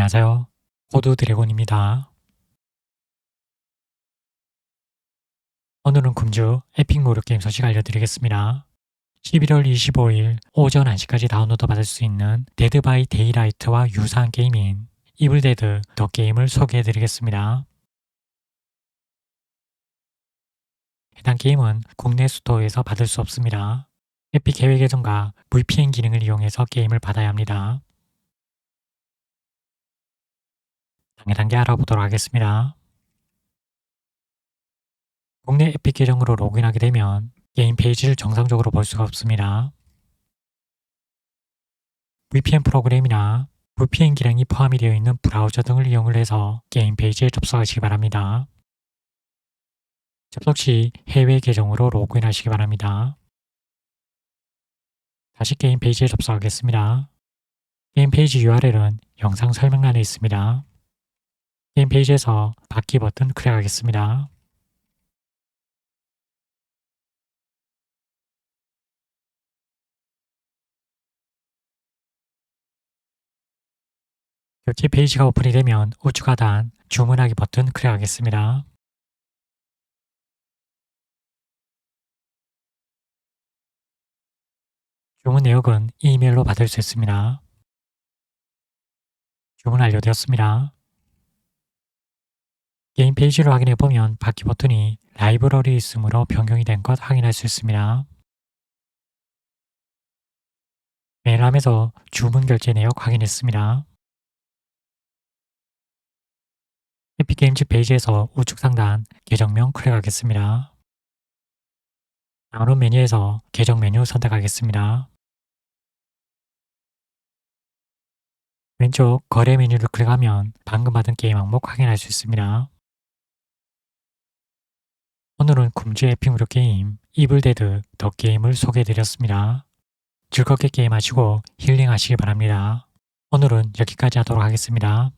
안녕하세요. 코드 드래곤입니다. 오늘은 금주 에픽 무료 게임 소식 알려드리겠습니다. 11월 25일 오전 1시까지 다운로드 받을 수 있는 데드 바이 데이라이트와 유사한 게임인 이블 데드 더 게임을 소개해드리겠습니다. 해당 게임은 국내 스토어에서 받을 수 없습니다. 에픽 해외 계정과 VPN 기능을 이용해서 게임을 받아야 합니다. 단계 단계 알아보도록 하겠습니다. 국내 에픽 계정으로 로그인하게 되면 게임 페이지를 정상적으로 볼 수가 없습니다. VPN 프로그램이나 VPN 기능이 포함이 되어 있는 브라우저 등을 이용을 해서 게임 페이지에 접속하시기 바랍니다. 접속 시 해외 계정으로 로그인하시기 바랍니다. 다시 게임 페이지에 접속하겠습니다. 게임 페이지 URL은 영상 설명란에 있습니다. 게임 페이지에서 받기 버튼 클릭하겠습니다. 결제 페이지가 오픈이 되면 우측 하단 주문하기 버튼 클릭하겠습니다. 주문 내역은 이메일로 받을 수 있습니다. 주문 완료되었습니다. 게임 페이지를 확인해 보면 받기 버튼이 라이브러리 있으므로 변경이 된 것 확인할 수 있습니다. 메일함에서 주문 결제 내역 확인했습니다. 해피게임즈 페이지에서 우측 상단 계정명 클릭하겠습니다. 다운로드 메뉴에서 계정 메뉴 선택하겠습니다. 왼쪽 거래 메뉴를 클릭하면 방금 받은 게임 항목 확인할 수 있습니다. 오늘은 굶주 에픽 무료 게임 이블데드 더 게임을 소개해드렸습니다. 즐겁게 게임하시고 힐링하시기 바랍니다. 오늘은 여기까지 하도록 하겠습니다.